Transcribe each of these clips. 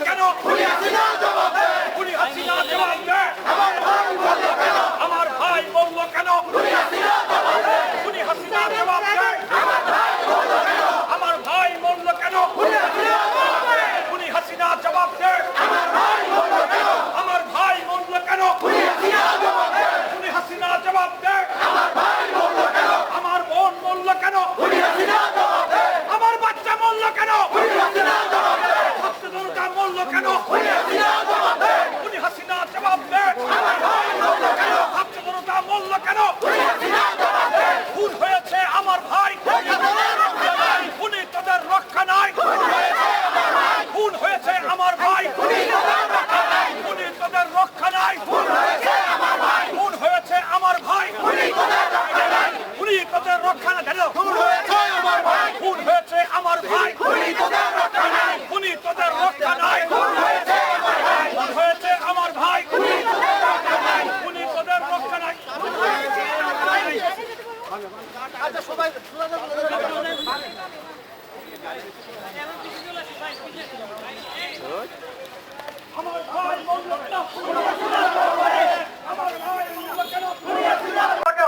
Americano. We are the number.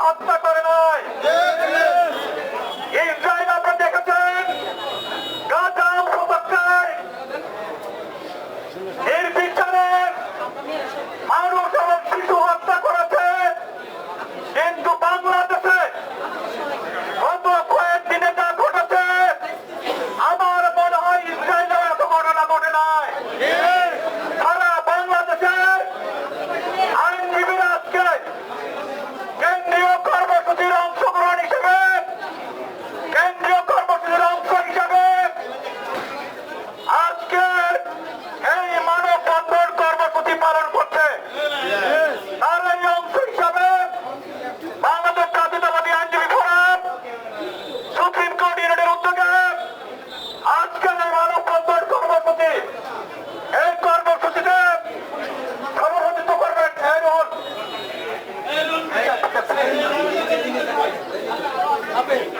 হত্যা করে নাই। ইসরায়েল আপনারা দেখেছেন? গাজা উপত্যকায় বিচারে মানুষ এবং শিশু Amém.